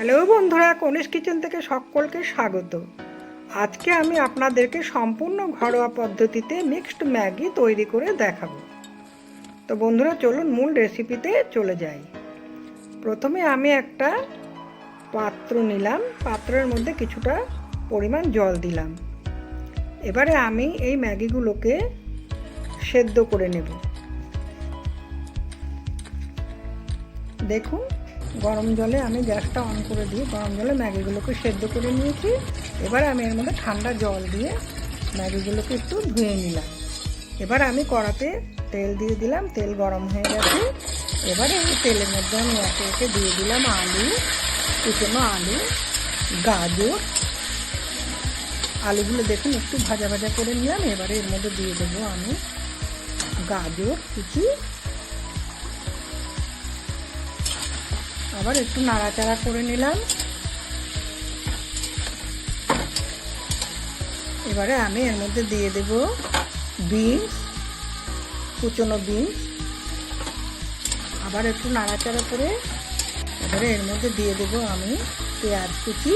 Hello বন্ধুরা কনিষ kitchen থেকে সকলকে স্বাগত। আজকে আমি আপনাদেরকে সম্পূর্ণ ঘরোয়া পদ্ধতিতে মিক্সড ম্যাগি তৈরি করে দেখাবো। তো বন্ধুরা, চলুন মূল রেসিপিতে চলে যাই। প্রথমে আমি একটা পাত্র নিলাম, পাত্রের মধ্যে কিছুটা পরিমাণ জল দিলাম। এবারে আমি এই ম্যাগিগুলোকে সেদ্ধ করে নেব। দেখুন গরম জলে আমি গ্যাসটা অন করে দিয়ে, গরম জলে ম্যাগিগুলোকে সেদ্ধ করে নিয়েছি। এবার আমি এর মধ্যে ঠান্ডা জল দিয়ে ম্যাগিগুলোকে একটু ধুয়ে নিলাম। এবার আমি কড়াতে তেল দিয়ে দিলাম, তেল গরম হয়ে গেছে। এবারে এই তেলের মধ্যে আমি একে একে দিয়ে দিলাম আলু, কুচনো আলু, গাজর। আলুগুলো দেখুন একটু ভাজা ভাজা করে নিলাম, এবারে এর মধ্যে দিয়ে দেবো আমি গাজর, কুচি আবার একটু নাড়াচাড়া করে নিলাম। এবারে আমি এর মধ্যে দিয়ে দেব বিনস, কুচনো বিনস। আবার একটু নাড়াচাড়া করে এবারে এর মধ্যে দিয়ে দেব আমি পেঁয়াজ কুচি।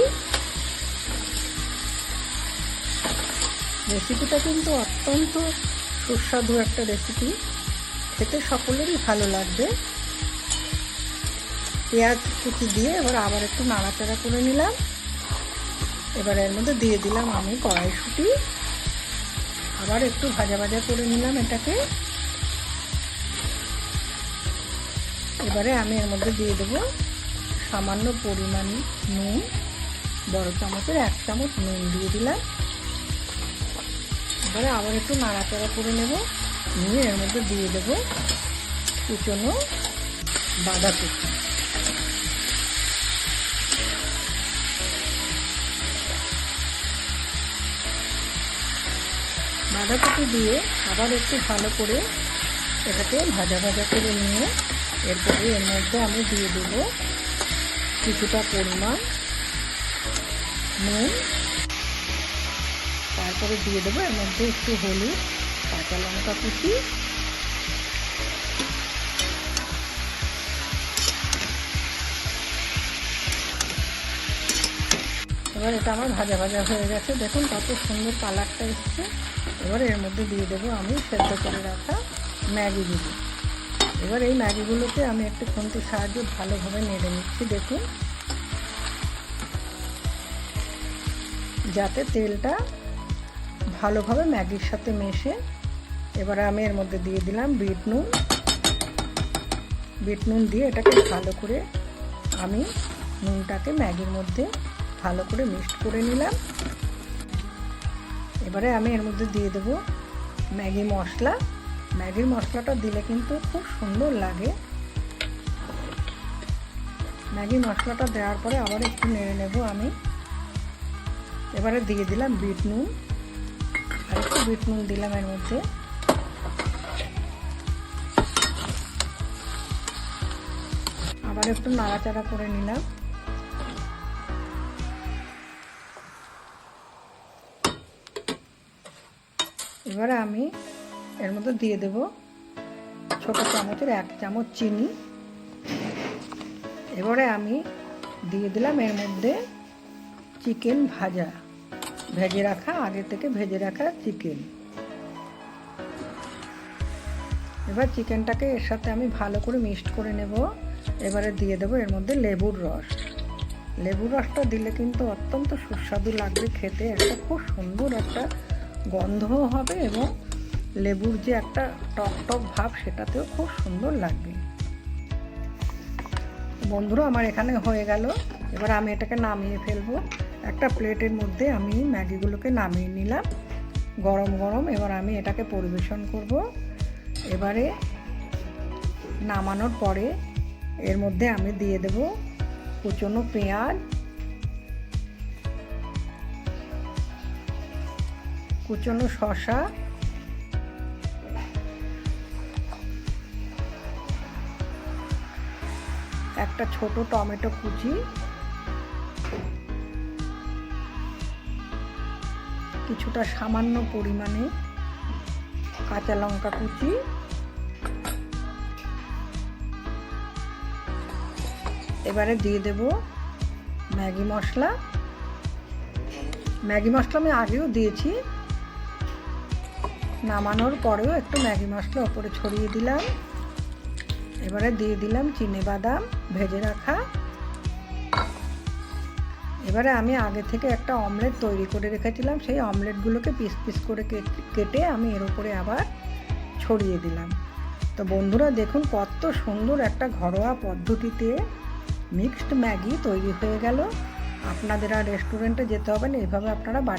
রেসিপিটা কিন্তু অত্যন্ত সুস্বাদু একটা রেসিপি। খেতে সকলেরই ভালো লাগবে। পেঁয়াজ কুচি দিয়ে এবার আবার একটু নাড়াচাড়া করে নিলাম। এবার এর মধ্যে দিয়ে দিলাম আমি কড়াইশুঁটি। আবার একটু ভাজা ভাজা করে নিলাম এটাকে। এবারে আমি এর মধ্যে দিয়ে দেবো সামান্য পরিমাণ নুন, বড় চামচের এক চামচ নুন দিয়ে দিলাম। এবারে আবার একটু নাড়াচাড়া করে নেব। নিয়ে এর মধ্যে দিয়ে দেবো কুচনো বাঁধাকপি। বাঁধাকপি দিয়ে আবার একটু ভালো করে এটাকে ভাজা ভাজা করে নিয়ে এরপরে এর মধ্যে আমি দিয়ে দেব কিছুটা পরিমাণ নুন। তারপরে দিয়ে দেবো এর মধ্যে একটু হলুদ, কাঁচা লঙ্কা কুচি এবার এটা আমার ভাজা ভাজা হয়ে গেছে। দেখুন কত সুন্দর কালারটা এসছে। এবার এর মধ্যে দিয়ে দেবো আমি সেদ্ধ করে রাখা ম্যাগিগুলো এবার এই ম্যাগিগুলোকে আমি একটু খুন্তির সাহায্যে ভালোভাবে নেড়ে নিচ্ছি, দেখুন। যাতে তেলটা ভালোভাবে ম্যাগির সাথে মেশে। এবার আমি এর মধ্যে দিয়ে দিলাম বিট নুন। বিট নুন দিয়ে এটাকে ভালো করে আমি নুনটাকে ম্যাগির মধ্যে ভালো করে মিক্সড করে নিলাম। এবারে আমি এর মধ্যে দিয়ে দেবো ম্যাগি মশলা। ম্যাগির মশলাটা দিলে কিন্তু খুব সুন্দর লাগে। ম্যাগি মশলাটা দেওয়ার পরে আবার একটু নেড়ে নেব আমি। এবারে দিয়ে দিলাম বিট নুন। আর একটু বিট নুন দিলাম এর মধ্যে। আবার একটু নাড়াচাড়া করে নিলাম। এবারে আমি এর মধ্যে দিয়ে দেব ছোট চামচের এক চামচ চিনি। এবারে আমি দিয়ে দিলাম এর মধ্যে চিকেন ভাজা। ভেজে রাখা, আগে থেকে ভেজে রাখা চিকেন। এবার চিকেনটাকে এর সাথে আমি ভালো করে মিক্সড করে নেব। এবারে দিয়ে দেবো এর মধ্যে লেবুর রস। লেবুর রসটা দিলে কিন্তু অত্যন্ত সুস্বাদু লাগবে খেতে। একটা খুব সুন্দর একটা গন্ধও হবে এবং লেবুর যে একটা টক টক ভাব, সেটাতেও খুব সুন্দর লাগবে। বন্ধুরা, আমার এখানে হয়ে গেল। এবার আমি এটাকে নামিয়ে ফেলব। একটা প্লেটের মধ্যে আমি ম্যাগিগুলোকে নামিয়ে নিলাম। গরম গরম এবার আমি এটাকে পরিবেশন করব। এবারে নামানোর পরে এর মধ্যে আমি দিয়ে দেব কুচনো পেঁয়াজ কুচনো শশা। একটা ছোট টমেটো কুচি। কিছুটা সামান্য পরিমাণে কাঁচা লঙ্কা কুচি। এবারে দিয়ে দেব ম্যাগি মশলা। ম্যাগি মশলা আমি আগেও দিয়েছি। নামানোর পরেও একটু ম্যাগি মশলা ওপরে ছড়িয়ে দিলাম। এবারে দিয়ে দিলাম চিনে বাদাম, ভেজে রাখা। এবারে আমি আগে থেকে একটা অমলেট তৈরি করে রেখেছিলাম। সেই অমলেটগুলোকে পিস পিস করে কেটে আমি এর উপরে আবার ছড়িয়ে দিলাম। তো বন্ধুরা, দেখুন কত সুন্দর একটা ঘরোয়া পদ্ধতিতে মিক্সড ম্যাগি তৈরি হয়ে গেল। আপনাদের আর রেস্টুরেন্টে যেতে হবে না, এভাবে আপনারা বাড়ি